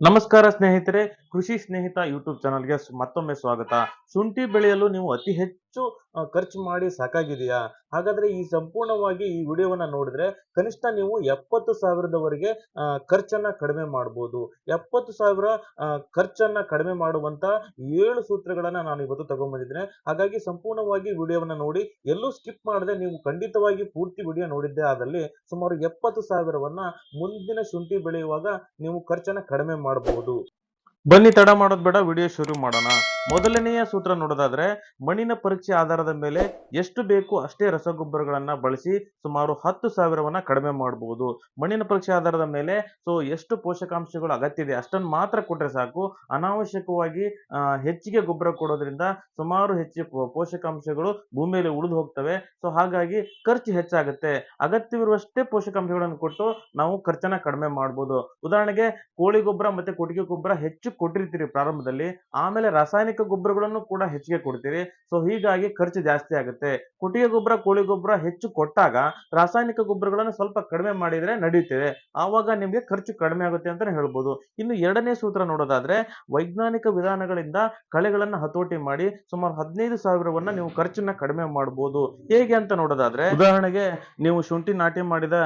ನಮಸ್ಕಾರ ಸ್ನೇಹಿತರೆ ಕೃಷಿ ಸ್ನೇಹಿತ ಯೂಟ್ಯೂಬ್ ಚಾನಲ್ಗೆ ಮತ್ತೊಮ್ಮೆ ಸ್ವಾಗತ. ಶುಂಠಿ ಬೆಳೆಯಲು ನೀವು ಅತಿ ಹೆಚ್ಚು ಆ, ಖರ್ಚು ಮಾಡಿ ಸಾಕಾಗಿದೆಯಾ? ಹಾಗಾದ್ರೆ ಈ ಸಂಪೂರ್ಣವಾಗಿ ಈ ವಿಡಿಯೋವನ್ನ ನೋಡಿದ್ರೆ ಕನಿಷ್ಠ ನೀವು ಎಪ್ಪತ್ತು ಸಾವಿರದವರೆಗೆ ಖರ್ಚನ್ನ ಕಡಿಮೆ ಮಾಡಬಹುದು ಎಪ್ಪತ್ತು ಸಾವಿರ ಖರ್ಚನ್ನ ಕಡಿಮೆ ಮಾಡುವಂತ ಏಳು ಸೂತ್ರಗಳನ್ನ ನಾನು ಇವತ್ತು ತಗೊಂಡ್ಬಂದಿದ್ದೇನೆ. ಹಾಗಾಗಿ ಸಂಪೂರ್ಣವಾಗಿ ವಿಡಿಯೋವನ್ನ ನೋಡಿ ಎಲ್ಲೂ ಸ್ಕಿಪ್ ಮಾಡದೆ ನೀವು ಖಂಡಿತವಾಗಿ ಪೂರ್ತಿ ವಿಡಿಯೋ ನೋಡಿದ್ದೇ ಆದಲ್ಲಿ ಸುಮಾರು ಎಪ್ಪತ್ತು ಸಾವಿರವನ್ನ ಮುಂದಿನ ಶುಂಠಿ ಬೆಳೆಯುವಾಗ ನೀವು ಖರ್ಚನ್ನ ಕಡಿಮೆ ಮಾಡಬಹುದು ಬನ್ನಿ, ತಡ ಮಾಡೋದ್ ಬೇಡ, ವಿಡಿಯೋ ಶುರು ಮಾಡೋಣ. ಮೊದಲನೆಯ ಸೂತ್ರ ನೋಡೋದಾದ್ರೆ, ಮಣ್ಣಿನ ಪರೀಕ್ಷೆ ಆಧಾರದ ಮೇಲೆ ಎಷ್ಟು ಬೇಕು ಅಷ್ಟೇ ರಸಗೊಬ್ಬರಗಳನ್ನ ಬಳಸಿ ಸುಮಾರು ಹತ್ತು ಸಾವಿರವನ್ನ ಕಡಿಮೆ ಮಾಡಬಹುದು ಮಣ್ಣಿನ ಪರೀಕ್ಷೆ ಆಧಾರದ ಮೇಲೆ ಸೊ ಎಷ್ಟು ಪೋಷಕಾಂಶಗಳು ಅಗತ್ಯ ಇದೆ ಅಷ್ಟನ್ನು ಮಾತ್ರ ಕೊಟ್ರೆ ಸಾಕು. ಅನಾವಶ್ಯಕವಾಗಿ ಹೆಚ್ಚಿಗೆ ಗೊಬ್ಬರ ಕೊಡೋದ್ರಿಂದ ಸುಮಾರು ಹೆಚ್ಚು ಪೋಷಕಾಂಶಗಳು ಭೂಮಿಯಲ್ಲಿ ಉಳಿದು ಹೋಗ್ತವೆ. ಸೊ ಹಾಗಾಗಿ ಖರ್ಚು ಹೆಚ್ಚಾಗುತ್ತೆ. ಅಗತ್ಯವಿರುವಷ್ಟೇ ಪೋಷಕಾಂಶಗಳನ್ನು ಕೊಟ್ಟು ನಾವು ಖರ್ಚನ್ನ ಕಡಿಮೆ ಮಾಡಬಹುದು ಉದಾಹರಣೆಗೆ, ಕೋಳಿ ಗೊಬ್ಬರ ಮತ್ತೆ ಕೊಟ್ಟಿಗೆ ಗೊಬ್ಬರ ಹೆಚ್ಚು ಕೊಟ್ಟಿರ್ತೀರಿ ಪ್ರಾರಂಭದಲ್ಲಿ, ಆಮೇಲೆ ರಾಸಾಯನಿಕ ಗೊಬ್ಬರಗಳನ್ನು ಕೂಡ ಹೆಚ್ಚಿಗೆ ಕೊಡ್ತೀರಿ. ಸೊ ಹೀಗಾಗಿ ಖರ್ಚು ಜಾಸ್ತಿ ಆಗುತ್ತೆ. ಕೊಟ್ಟಿಗೆ ಗೊಬ್ಬರ, ಕೋಳಿ ಗೊಬ್ಬರ ಹೆಚ್ಚು ಕೊಟ್ಟಾಗ ರಾಸಾಯನಿಕ ಗೊಬ್ಬರಗಳನ್ನು ಸ್ವಲ್ಪ ಕಡಿಮೆ ಮಾಡಿದ್ರೆ ನಡೆಯುತ್ತದೆ ಆವಾಗ ನಿಮಗೆ ಖರ್ಚು ಕಡಿಮೆ ಆಗುತ್ತೆ ಅಂತಾನೆ ಹೇಳ್ಬೋದು. ಇನ್ನು ಎರಡನೇ ಸೂತ್ರ ನೋಡೋದಾದ್ರೆ, ವೈಜ್ಞಾನಿಕ ವಿಧಾನಗಳಿಂದ ಕಳೆಗಳನ್ನ ಹತೋಟಿ ಮಾಡಿ ಸುಮಾರು ಹದಿನೈದು ಸಾವಿರವನ್ನ ನೀವು ಖರ್ಚನ್ನ ಕಡಿಮೆ ಮಾಡಬಹುದು ಹೇಗೆ ಅಂತ ನೋಡೋದಾದ್ರೆ, ಉದಾಹರಣೆಗೆ ನೀವು ಶುಂಠಿ ನಾಟಿ ಮಾಡಿದ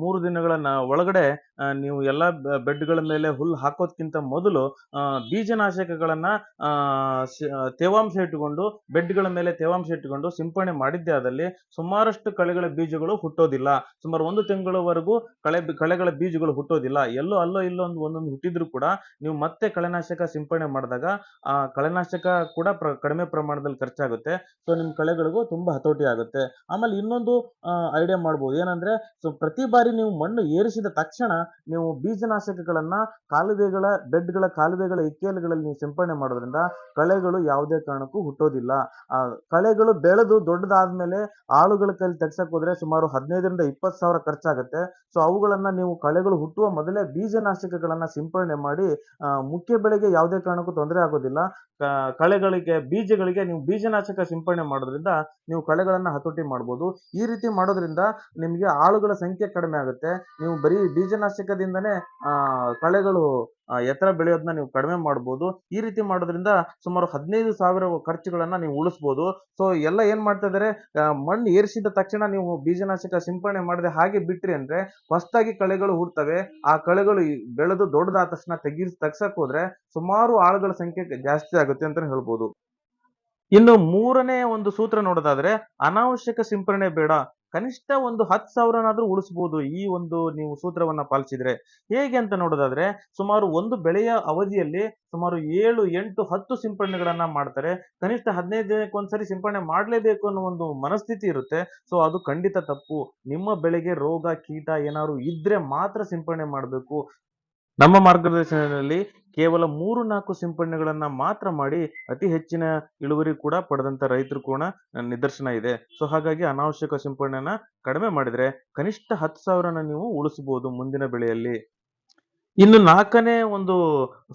ಮೂರು ದಿನಗಳ ಒಳಗಡೆ ನೀವು ಎಲ್ಲಾ ಬೆಡ್ಗಳ ಮೇಲೆ ಹುಲ್ಲು ಹಾಕೋದ್ಕಿಂತ ಮೊದಲು ಬೀಜನಾಶಕಗಳನ್ನ ತೇವಾಂಶ ಇಟ್ಟುಕೊಂಡು, ಬೆಡ್ಗಳ ಮೇಲೆ ತೇವಾಂಶ ಇಟ್ಟುಕೊಂಡು, ಸಿಂಪಡಣೆ ಮಾಡಿದ್ದೇ ಆದಲ್ಲಿ ಸುಮಾರಷ್ಟು ಕಳೆಗಳ ಬೀಜಗಳು ಹುಟ್ಟೋದಿಲ್ಲ. ಸುಮಾರು ಒಂದು ತಿಂಗಳವರೆಗೂ ಕಳೆ, ಕಳೆಗಳ ಬೀಜಗಳು ಹುಟ್ಟೋದಿಲ್ಲ. ಎಲ್ಲೋ ಅಲ್ಲೋ ಇಲ್ಲೋ ಒಂದು, ಒಂದೊಂದು ಹುಟ್ಟಿದ್ರು ಕೂಡ ನೀವು ಮತ್ತೆ ಕಳೆನಾಶಕ ಸಿಂಪಡಣೆ ಮಾಡಿದಾಗ, ಆ, ಕಳೆನಾಶಕ ಕೂಡ ಕಡಿಮೆ ಪ್ರಮಾಣದಲ್ಲಿ ಖರ್ಚಾಗುತ್ತೆ. ಸೊ ನಿಮ್ ಕಳೆಗಳಿಗೂ ತುಂಬಾ ಹತೋಟಿ ಆಗುತ್ತೆ. ಆಮೇಲೆ ಇನ್ನೊಂದು ಐಡಿಯಾ ಮಾಡ್ಬೋದು. ಏನಂದ್ರೆ, ಸೊ, ಪ್ರತಿ ಬಾರಿ ನೀವು ಮಣ್ಣು ಏರಿಸಿದ ತಕ್ಷಣ ನೀವು ಬೀಜನಾಶಕಗಳನ್ನ ಕಾಲುವೆಗಳ, ಬೆಡ್ಗಳ ಕಾಲುವೆಗಳ ಇಕ್ಕೇಲುಗಳಲ್ಲಿ ನೀವು ಸಿಂಪಡಣೆ ಮಾಡೋದ್ರಿಂದ ಕಳೆಗಳು ಯಾವುದೇ ಕಾರಣಕ್ಕೂ ಹುಟ್ಟೋದಿಲ್ಲ. ಆ, ಕಳೆಗಳು ಬೆಳೆದು ದೊಡ್ಡದಾದ್ಮೇಲೆ ಆಳುಗಳ ಕೈಲಿ ತೆಗ್ಸಕ್ ಹೋದ್ರೆ ಸುಮಾರು ಹದಿನೈದರಿಂದ ಇಪ್ಪತ್ತು ಸಾವಿರ ಖರ್ಚಾಗುತ್ತೆ. ಸೊ, ಅವುಗಳನ್ನ ನೀವು ಕಳೆಗಳು ಹುಟ್ಟುವ ಮೊದಲೇ ಬೀಜನಾಶಕಗಳನ್ನ ಸಿಂಪಡಣೆ ಮಾಡಿ ಮುಖ್ಯ ಬೆಳೆಗೆ ಯಾವುದೇ ಕಾರಣಕ್ಕೂ ತೊಂದರೆ ಆಗೋದಿಲ್ಲ. ಕಳೆಗಳಿಗೆ, ಬೀಜಗಳಿಗೆ ನೀವು ಬೀಜನಾಶಕ ಸಿಂಪಡಣೆ ಮಾಡೋದ್ರಿಂದ ನೀವು ಕಳೆಗಳನ್ನ ಹತೋಟಿ ಮಾಡ್ಬೋದು. ಈ ರೀತಿ ಮಾಡೋದ್ರಿಂದ ನಿಮಗೆ ಆಳುಗಳ ಸಂಖ್ಯೆ ಕಡಿಮೆ ಆಗುತ್ತೆ. ನೀವು ಬರೀ ಬೀಜನಾಶಕದಿಂದನೇ ಕಳೆಗಳು ಎತ್ತರ ಬೆಳೆಯೋದನ್ನ ನೀವು ಕಡಿಮೆ ಮಾಡ್ಬೋದು. ಈ ರೀತಿ ಮಾಡೋದ್ರಿಂದ ಸುಮಾರು ಹದಿನೈದು ಸಾವಿರ ಖರ್ಚುಗಳನ್ನ ನೀವು ಉಳಿಸ್ಬೋದು. ಸೊ ಎಲ್ಲ ಏನ್ ಮಾಡ್ತಾ ಇದಾರೆ ಮಣ್ಣು ಏರಿಸಿದ ತಕ್ಷಣ ನೀವು ಬೀಜನಾಶಕ ಸಿಂಪಡಣೆ ಮಾಡದೆ ಹಾಗೆ ಬಿಟ್ರಿ ಅಂದ್ರೆ ಹೊಸದಾಗಿ ಕಳೆಗಳು ಹುಡ್ತವೆ ಆ ಕಳೆಗಳು ಬೆಳೆದು ದೊಡ್ಡದಾದ ತಕ್ಷಣ ತೆಗಿ ತಗ್ಸಕ್ ಹೋದ್ರೆ ಸುಮಾರು ಆಳುಗಳ ಸಂಖ್ಯೆ ಜಾಸ್ತಿ ಆಗುತ್ತೆ ಅಂತ ಹೇಳ್ಬೋದು. ಇನ್ನು ಮೂರನೇ ಒಂದು ಸೂತ್ರ ನೋಡೋದಾದ್ರೆ, ಅನಾವಶ್ಯಕ ಸಿಂಪರಣೆ ಬೇಡ. ಕನಿಷ್ಠ ಒಂದು ಹತ್ತು ಸಾವಿರನಾದ್ರೂ ಉಳಿಸ್ಬೋದು ಈ ಒಂದು ನೀವು ಸೂತ್ರವನ್ನ ಪಾಲಿಸಿದ್ರೆ. ಹೇಗೆ ಅಂತ ನೋಡೋದಾದ್ರೆ, ಸುಮಾರು ಒಂದು ಬೆಳೆಯ ಅವಧಿಯಲ್ಲಿ ಸುಮಾರು ಏಳು, ಎಂಟು, ಹತ್ತು ಸಿಂಪಡಣೆಗಳನ್ನ ಮಾಡ್ತಾರೆ. ಕನಿಷ್ಠ ಹದಿನೈದು ದಿನಕ್ಕೆ ಒಂದ್ಸರಿ ಸಿಂಪಡಣೆ ಮಾಡಲೇಬೇಕು ಅನ್ನೋ ಒಂದು ಮನಸ್ಥಿತಿ ಇರುತ್ತೆ. ಸೊ, ಅದು ಖಂಡಿತ ತಪ್ಪು. ನಿಮ್ಮ ಬೆಳೆಗೆ ರೋಗ, ಕೀಟ ಏನಾದ್ರು ಇದ್ರೆ ಮಾತ್ರ ಸಿಂಪಡಣೆ ಮಾಡಬೇಕು. ನಮ್ಮ ಮಾರ್ಗದರ್ಶನದಲ್ಲಿ ಕೇವಲ ಮೂರು ನಾಲ್ಕು ಸಿಂಪಡಣೆಗಳನ್ನ ಮಾತ್ರ ಮಾಡಿ ಅತಿ ಹೆಚ್ಚಿನ ಇಳುವರಿ ಕೂಡ ಪಡೆದಂತ ರೈತರು ಕೂಡ ನಿದರ್ಶನ ಇದೆ. ಸೊ ಹಾಗಾಗಿ ಅನಾವಶ್ಯಕ ಸಿಂಪಡಣೆನ ಕಡಿಮೆ ಮಾಡಿದ್ರೆ ಕನಿಷ್ಠ ಹತ್ತು ಸಾವಿರನ ನೀವು ಉಳಿಸಬಹುದು ಮುಂದಿನ ಬೆಳೆಯಲ್ಲಿ. ಇನ್ನು ನಾಲ್ಕನೇ ಒಂದು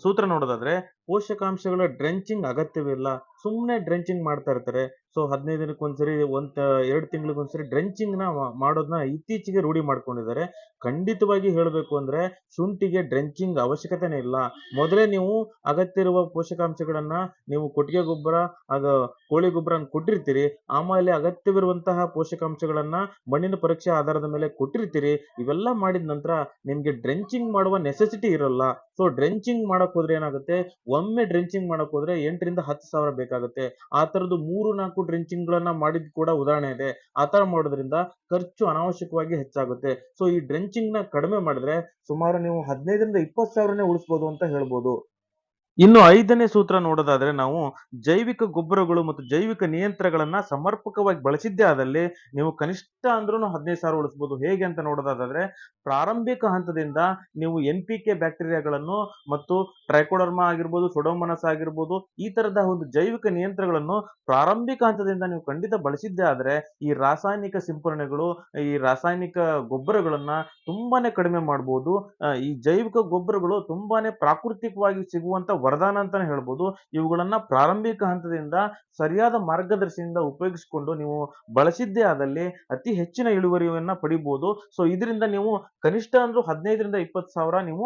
ಸೂತ್ರ ನೋಡೋದಾದ್ರೆ ಪೋಷಕಾಂಶಗಳ ಡ್ರೆಂಚಿಂಗ್ ಅಗತ್ಯವಿಲ್ಲ. ಸುಮ್ಮನೆ ಡ್ರೆಂಚಿಂಗ್ ಮಾಡ್ತಾ ಇರ್ತಾರೆ. ಸೊ, ಹದಿನೈದು ದಿನಕ್ಕೆ ಒಂದ್ಸರಿ ಒಂದ್, ಎರಡು ತಿಂಗಳಿಗೆ ಒಂದ್ಸರಿ ಡ್ರೆಂಚಿಂಗ್ನ ಮಾಡೋದನ್ನ ಇತ್ತೀಚೆಗೆ ರೂಢಿ ಮಾಡ್ಕೊಂಡಿದ್ದಾರೆ. ಖಂಡಿತವಾಗಿ ಹೇಳಬೇಕು ಅಂದ್ರೆ, ಶುಂಠಿಗೆ ಡ್ರೆಂಚಿಂಗ್ ಅವಶ್ಯಕತೆನೇ ಇಲ್ಲ. ಮೊದಲೇ ನೀವು ಅಗತ್ಯ ಪೋಷಕಾಂಶಗಳನ್ನ ನೀವು ಕೊಟ್ಟಿಗೆ ಗೊಬ್ಬರ, ಅದು ಕೋಳಿ ಗೊಬ್ಬರ ಕೊಟ್ಟಿರ್ತೀರಿ. ಆಮೇಲೆ ಅಗತ್ಯವಿರುವಂತಹ ಪೋಷಕಾಂಶಗಳನ್ನ ಮಣ್ಣಿನ ಪರೀಕ್ಷೆ ಆಧಾರದ ಮೇಲೆ ಕೊಟ್ಟಿರ್ತೀರಿ. ಇವೆಲ್ಲ ಮಾಡಿದ ನಂತರ ನಿಮ್ಗೆ ಡ್ರೆಂಚಿಂಗ್ ಮಾಡುವ ನೆಸೆಸಿಟಿ ಇರಲ್ಲ. ಸೊ, ಡ್ರೆಂಚಿಂಗ್ ಮಾಡಕ್ ಹೋದ್ರೆ ಏನಾಗುತ್ತೆ? ಒಮ್ಮೆ ಡ್ರೆಂಚಿಂಗ್ ಮಾಡಕ್ ಹೋದ್ರೆ ಎಂಟರಿಂದ ಹತ್ತು ಸಾವಿರ ಬೇಕಾಗುತ್ತೆ. ಆ ತರದ್ದು ಮೂರು ನಾಲ್ಕು ಡ್ರೆಂಚಿಂಗ್ ಗಳನ್ನ ಮಾಡಿದ್ ಕೂಡ ಉದಾಹರಣೆ ಇದೆ. ಆ ತರ ಮಾಡೋದ್ರಿಂದ ಖರ್ಚು ಅನಾವಶ್ಯಕವಾಗಿ ಹೆಚ್ಚಾಗುತ್ತೆ. ಸೊ ಈ ಡ್ರೆಂಚಿಂಗ್ನ ಕಡಿಮೆ ಮಾಡಿದ್ರೆ ಸುಮಾರು ನೀವು ಹದಿನೈದರಿಂದ ಇಪ್ಪತ್ತು ಸಾವಿರನೇ ಉಳಿಸ್ಬೋದು ಅಂತ ಹೇಳ್ಬೋದು. ಇನ್ನು ಐದನೇ ಸೂತ್ರ ನೋಡೋದಾದ್ರೆ ನಾವು ಜೈವಿಕ ಗೊಬ್ಬರಗಳು ಮತ್ತು ಜೈವಿಕ ನಿಯಂತ್ರಗಳನ್ನ ಸಮರ್ಪಕವಾಗಿ ಬಳಸಿದ್ದೇ ಆದಲ್ಲಿ ನೀವು ಕನಿಷ್ಠ ಅಂದ್ರೂ ಹದಿನೈದು ಸಾವಿರ ಉಳಿಸ್ಬೋದು. ಹೇಗೆ ಅಂತ ನೋಡೋದಾದ್ರೆ ಪ್ರಾರಂಭಿಕ ಹಂತದಿಂದ ನೀವು ಎನ್ ಪಿ ಕೆ ಬ್ಯಾಕ್ಟೀರಿಯಾಗಳನ್ನು ಮತ್ತು ಟ್ರೈಕೋಡರ್ಮಾ ಆಗಿರ್ಬೋದು, ಸೊಡೋಮನಸ್ ಆಗಿರ್ಬೋದು, ಈ ತರದ ಒಂದು ಜೈವಿಕ ನಿಯಂತ್ರಣಗಳನ್ನು ಪ್ರಾರಂಭಿಕ ಹಂತದಿಂದ ನೀವು ಖಂಡಿತ ಬಳಸಿದ್ದೇ ಆದ್ರೆ ಈ ರಾಸಾಯನಿಕ ಸಿಂಪರಣೆಗಳು ಈ ರಾಸಾಯನಿಕ ಗೊಬ್ಬರಗಳನ್ನ ತುಂಬಾನೇ ಕಡಿಮೆ ಮಾಡಬಹುದು ಈ ಜೈವಿಕ ಗೊಬ್ಬರಗಳು ತುಂಬಾನೇ ಪ್ರಾಕೃತಿಕವಾಗಿ ಸಿಗುವಂತ ವರದಾನ ಅಂತಾನೆ ಹೇಳ್ಬೋದು. ಇವುಗಳನ್ನ ಪ್ರಾರಂಭಿಕ ಹಂತದಿಂದ ಸರಿಯಾದ ಮಾರ್ಗದರ್ಶಿಯಿಂದ ಉಪಯೋಗಿಸಿಕೊಂಡು ನೀವು ಬಳಸಿದ್ದೇ ಆದಲ್ಲಿ ಅತಿ ಹೆಚ್ಚಿನ ಇಳುವರಿಯನ್ನ ಪಡಿಬಹುದು ಸೊ ಇದರಿಂದ ನೀವು ಕನಿಷ್ಠ ಅಂದ್ರು ಹದಿನೈದರಿಂದ ಇಪ್ಪತ್ತು ಸಾವಿರ ನೀವು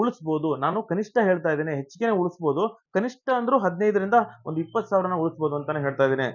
ಉಳಿಸ್ಬೋದು. ನಾನು ಕನಿಷ್ಠ ಹೇಳ್ತಾ ಇದ್ದೇನೆ ಹೆಚ್ಚಿಗೆ ಉಳಿಸ್ಬೋದು. ಕನಿಷ್ಠ ಅಂದ್ರೂ ಹದಿನೈದರಿಂದ ಒಂದು ಇಪ್ಪತ್ತು ಸಾವಿರನ ಉಳಿಸ್ಬೋದು ಅಂತಾನೆ ಹೇಳ್ತಾ ಇದ್ದೇನೆ.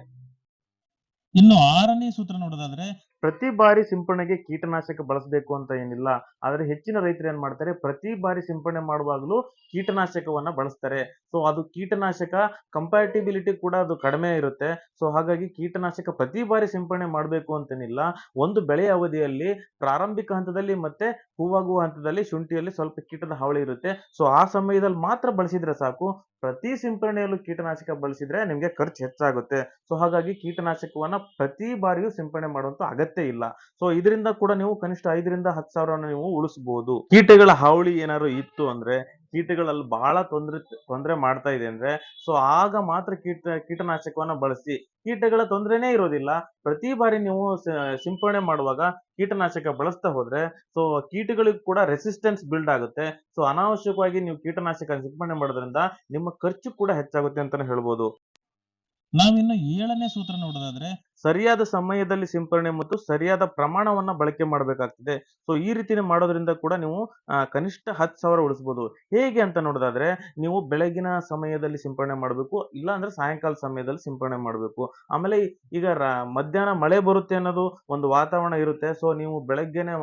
ಇನ್ನು ಆರನೇ ಸೂತ್ರ ನೋಡೋದಾದ್ರೆ ಪ್ರತಿ ಬಾರಿ ಸಿಂಪಡಣೆಗೆ ಕೀಟನಾಶಕ ಬಳಸಬೇಕು ಅಂತ ಏನಿಲ್ಲ, ಆದರೆ ಹೆಚ್ಚಿನ ರೈತರು ಏನ್ ಮಾಡ್ತಾರೆ, ಪ್ರತಿ ಬಾರಿ ಸಿಂಪಡಣೆ ಮಾಡುವಾಗಲೂ ಕೀಟನಾಶಕವನ್ನ ಬಳಸ್ತಾರೆ. ಸೊ ಅದು ಕೀಟನಾಶಕ ಕಂಪ್ಯಾಟಿಬಿಲಿಟಿ ಕೂಡ ಅದು ಕಡಿಮೆ ಇರುತ್ತೆ. ಸೊ ಹಾಗಾಗಿ ಕೀಟನಾಶಕ ಪ್ರತಿ ಬಾರಿ ಸಿಂಪಡಣೆ ಮಾಡಬೇಕು ಅಂತೇನಿಲ್ಲ. ಒಂದು ಬೆಳೆಯ ಅವಧಿಯಲ್ಲಿ, ಪ್ರಾರಂಭಿಕ ಹಂತದಲ್ಲಿ ಮತ್ತೆ ಹೂವಾಗುವ ಹಂತದಲ್ಲಿ ಶುಂಠಿಯಲ್ಲಿ ಸ್ವಲ್ಪ ಕೀಟದ ಹಾವಳಿ ಇರುತ್ತೆ. ಸೊ ಆ ಸಮಯದಲ್ಲಿ ಮಾತ್ರ ಬಳಸಿದ್ರೆ ಸಾಕು. ಪ್ರತಿ ಸಿಂಪಡಣೆಯಲ್ಲೂ ಕೀಟನಾಶಕ ಬಳಸಿದ್ರೆ ನಿಮ್ಗೆ ಖರ್ಚು ಹೆಚ್ಚಾಗುತ್ತೆ. ಸೊ ಹಾಗಾಗಿ ಕೀಟನಾಶಕವನ್ನ ಪ್ರತಿ ಬಾರಿಯೂ ಸಿಂಪಡಣೆ ಮಾಡುವಂತ ಅಗತ್ಯ ಇಲ್ಲ. ಸೊ ಇದರಿಂದ ಕೂಡ ನೀವು ಕನಿಷ್ಠ ಐದರಿಂದ ಹತ್ತು ಸಾವಿರವನ್ನು ನೀವು ಉಳಿಸಬಹುದು ಕೀಟಗಳ ಹಾವಳಿ ಏನಾದ್ರು ಇತ್ತು ಅಂದ್ರೆ, ಕೀಟಗಳಲ್ಲಿ ಬಹಳ ತೊಂದರೆ ತೊಂದರೆ ಮಾಡ್ತಾ ಇದೆ ಅಂದ್ರೆ ಸೊ ಆಗ ಮಾತ್ರ ಕೀಟ, ಕೀಟನಾಶಕವನ್ನ ಬಳಸಿ. ಕೀಟಗಳ ತೊಂದರೆನೇ ಇರೋದಿಲ್ಲ. ಪ್ರತಿ ಬಾರಿ ನೀವು ಸಿಂಪಡಣೆ ಮಾಡುವಾಗ ಕೀಟನಾಶಕ ಬಳಸ್ತಾ ಹೋದ್ರೆ ಸೊ ಕೀಟಗಳಿಗೂ ಕೂಡ ರೆಸಿಸ್ಟೆನ್ಸ್ ಬಿಲ್ಡ್ ಆಗುತ್ತೆ. ಸೊ ಅನಾವಶ್ಯಕವಾಗಿ ನೀವು ಕೀಟನಾಶಕ ಸಿಂಪಡಣೆ ಮಾಡೋದ್ರಿಂದ ನಿಮ್ಮ ಖರ್ಚು ಕೂಡ ಹೆಚ್ಚಾಗುತ್ತೆ ಅಂತಾನೆ ಹೇಳ್ಬೋದು. ನಾವಿನ್ನು ಏಳನೇ ಸೂತ್ರ ನೋಡೋದಾದ್ರೆ ಸರಿಯಾದ ಸಮಯದಲ್ಲಿ ಸಿಂಪಡಣೆ ಮತ್ತು ಸರಿಯಾದ ಪ್ರಮಾಣವನ್ನು ಬಳಕೆ ಮಾಡಬೇಕಾಗ್ತದೆ. ಸೊ ಈ ರೀತಿನೇ ಮಾಡೋದ್ರಿಂದ ಕೂಡ ನೀವು ಕನಿಷ್ಠ ಹತ್ತು ಸಾವಿರ ಉಳಿಸ್ಬೋದು. ಹೇಗೆ ಅಂತ ನೋಡೋದಾದ್ರೆ, ನೀವು ಬೆಳಗಿನ ಸಮಯದಲ್ಲಿ ಸಿಂಪರಣೆ ಮಾಡಬೇಕು, ಇಲ್ಲಾಂದ್ರೆ ಸಾಯಂಕಾಲ ಸಮಯದಲ್ಲಿ ಸಿಂಪಡಣೆ ಮಾಡಬೇಕು. ಆಮೇಲೆ ಈಗ ಮಧ್ಯಾಹ್ನ ಮಳೆ ಬರುತ್ತೆ ಅನ್ನೋದು ಒಂದು ವಾತಾವರಣ ಇರುತ್ತೆ. ಸೊ ನೀವು ಬೆಳಗ್ಗೆನೆ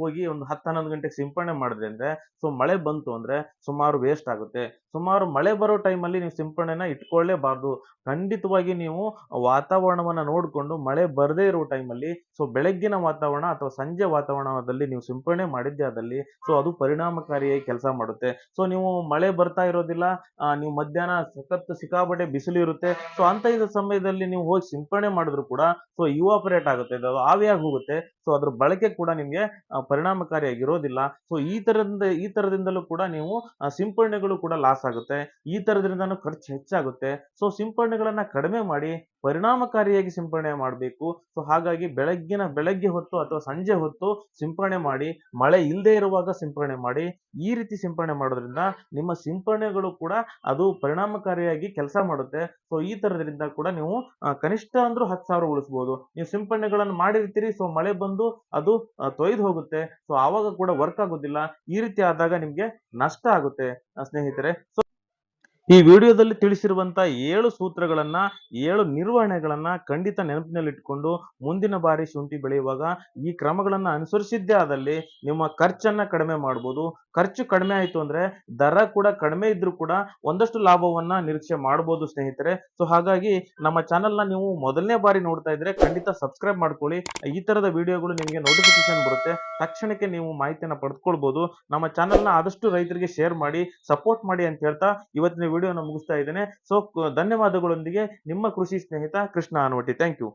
ಹೋಗಿ ಒಂದು ಹತ್ತು ಹನ್ನೊಂದು ಗಂಟೆಗೆ ಸಿಂಪಡಣೆ ಮಾಡಿದ್ರೆ ಅಂದ್ರೆ ಸೊ ಮಳೆ ಬಂತು ಅಂದ್ರೆ ಸುಮಾರು ವೇಸ್ಟ್ ಆಗುತ್ತೆ. ಸುಮಾರು ಮಳೆ ಬರೋ ಟೈಮಲ್ಲಿ ನೀವು ಸಿಂಪರಣೆನ ಇಟ್ಕೊಳ್ಳೇಬಾರ್ದು. ಖಂಡಿತವಾಗಿ ನೀವು ವಾತಾವರಣವನ್ನ ನೋಡಿಕೊಂಡು ಮಳೆ ಬರದೇ ಇರೋ ಟೈಮಲ್ಲಿ ಸೊ ಬೆಳಗ್ಗಿನ ವಾತಾವರಣ ಅಥವಾ ಸಂಜೆ ವಾತಾವರಣದಲ್ಲಿ ನೀವು ಸಿಂಪಡಣೆ ಮಾಡಿದ್ದೆ ಅದಲ್ಲಿ ಸೊ ಅದು ಪರಿಣಾಮಕಾರಿಯಾಗಿ ಕೆಲಸ ಮಾಡುತ್ತೆ. ಸೊ ನೀವು ಮಳೆ ಬರ್ತಾ ಇರೋದಿಲ್ಲ ನೀವು ಮಧ್ಯಾಹ್ನ ಸಖತ್ ಸಿಕ್ಕಾಪಟ್ಟೆ ಬಿಸಿಲು ಇರುತ್ತೆ ಸೊ ಅಂತ ಇದ್ದ ಸಮಯದಲ್ಲಿ ನೀವು ಹೋಗಿ ಸಿಂಪಡಣೆ ಮಾಡಿದ್ರು ಕೂಡ ಸೊ ಇವಾಪರೇಟ್ ಆಗುತ್ತೆ, ಅದು ಆವಿಯಾಗಿ ಹೋಗುತ್ತೆ ಸೊ ಅದ್ರ ಬಳಕೆ ಕೂಡ ನಿಮ್ಗೆ ಪರಿಣಾಮಕಾರಿಯಾಗಿರೋದಿಲ್ಲ ಸೊ ಈ ತರದಿಂದ, ಈ ತರದಿಂದಲೂ ಕೂಡ ನೀವು ಸಿಂಪಡಣೆಗಳು ಕೂಡ ಲಾಸ್ ಆಗುತ್ತೆ, ಈ ತರದ್ರಿಂದ ಖರ್ಚು ಹೆಚ್ಚಾಗುತ್ತೆ ಸೊ ಸಿಂಪಡಣೆಗಳನ್ನ ಕಡಿಮೆ ಮಾಡಿ ಪರಿಣಾಮಕಾರಿಯಾಗಿ ಸಿಂಪಡಣೆ ಮಾಡಬೇಕು. ಸೊ ಹಾಗಾಗಿ ಬೆಳಗ್ಗಿನ, ಬೆಳಗ್ಗೆ ಹೊತ್ತು ಅಥವಾ ಸಂಜೆ ಹೊತ್ತು ಸಿಂಪಡಣೆ ಮಾಡಿ, ಮಳೆ ಇಲ್ಲದೆ ಇರುವಾಗ ಸಿಂಪಡಣೆ ಮಾಡಿ, ಈ ರೀತಿ ಸಿಂಪಡಣೆ ಮಾಡೋದ್ರಿಂದ ನಿಮ್ಮ ಸಿಂಪಡಣೆಗಳು ಕೂಡ ಅದು ಪರಿಣಾಮಕಾರಿಯಾಗಿ ಕೆಲಸ ಮಾಡುತ್ತೆ. ಸೊ ಈ ತರದ್ರಿಂದ ಕೂಡ ನೀವು ಕನಿಷ್ಠ ಅಂದ್ರೂ ಹತ್ತು ಸಾವಿರ ಉಳಿಸ್ಬೋದು. ನೀವು ಸಿಂಪಡಣೆಗಳನ್ನು ಮಾಡಿರ್ತೀರಿ ಸೊ ಮಳೆ ಬಂದು ಅದು ತೊಯ್ದು ಹೋಗುತ್ತೆ. ಸೊ ಆವಾಗ ಕೂಡ ವರ್ಕ್ ಆಗೋದಿಲ್ಲ. ಈ ರೀತಿ ಆದಾಗ ನಿಮ್ಗೆ ನಷ್ಟ ಆಗುತ್ತೆ, ಸ್ನೇಹಿತರೆ. ಸೊ ಈ ವಿಡಿಯೋದಲ್ಲಿ ತಿಳಿಸಿರುವಂತ ಏಳು ಸೂತ್ರಗಳನ್ನ, ಏಳು ನಿರ್ವಹಣೆಗಳನ್ನ ಖಂಡಿತ ನೆನಪಿನಲ್ಲಿಟ್ಕೊಂಡು ಮುಂದಿನ ಬಾರಿ ಶುಂಠಿ ಬೆಳೆಯುವಾಗ ಈ ಕ್ರಮಗಳನ್ನ ಅನುಸರಿಸಿದ್ದೇ ಆದಲ್ಲಿ ನಿಮ್ಮ ಖರ್ಚನ್ನ ಕಡಿಮೆ ಮಾಡ್ಬೋದು. ಖರ್ಚು ಕಡಿಮೆ ಆಯಿತು ಅಂದ್ರೆ ದರ ಕೂಡ ಕಡಿಮೆ ಇದ್ರೂ ಕೂಡ ಒಂದಷ್ಟು ಲಾಭವನ್ನ ನಿರೀಕ್ಷೆ ಮಾಡಬಹುದು ಸ್ನೇಹಿತರೆ. ಸೊ ಹಾಗಾಗಿ ನಮ್ಮ ಚಾನೆಲ್ನ ನೀವು ಮೊದಲನೇ ಬಾರಿ ನೋಡ್ತಾ ಇದ್ರೆ ಖಂಡಿತ ಸಬ್ಸ್ಕ್ರೈಬ್ ಮಾಡ್ಕೊಳ್ಳಿ. ಈ ತರದ ವಿಡಿಯೋಗಳು ನಿಮಗೆ ನೋಟಿಫಿಕೇಶನ್ ಬರುತ್ತೆ. ತಕ್ಷಣಕ್ಕೆ ನೀವು ಮಾಹಿತಿಯನ್ನು ಪಡೆದುಕೊಳ್ಬಹುದು ನಮ್ಮ ಚಾನೆಲ್ನ ಆದಷ್ಟು ರೈತರಿಗೆ ಶೇರ್ ಮಾಡಿ ಸಪೋರ್ಟ್ ಮಾಡಿ ಅಂತ ಹೇಳ್ತಾ ಇವತ್ತಿನ ವಿಡಿಯೋನ ಮುಗಿಸ್ತಾ ಇದ್ದೇನೆ. ಸೊ ಧನ್ಯವಾದಗಳೊಂದಿಗೆ ನಿಮ್ಮ ಕೃಷಿ ಸ್ನೇಹಿತ ಕೃಷ್ಣ ಅನ್ವಟಿ ಥ್ಯಾಂಕ್ ಯು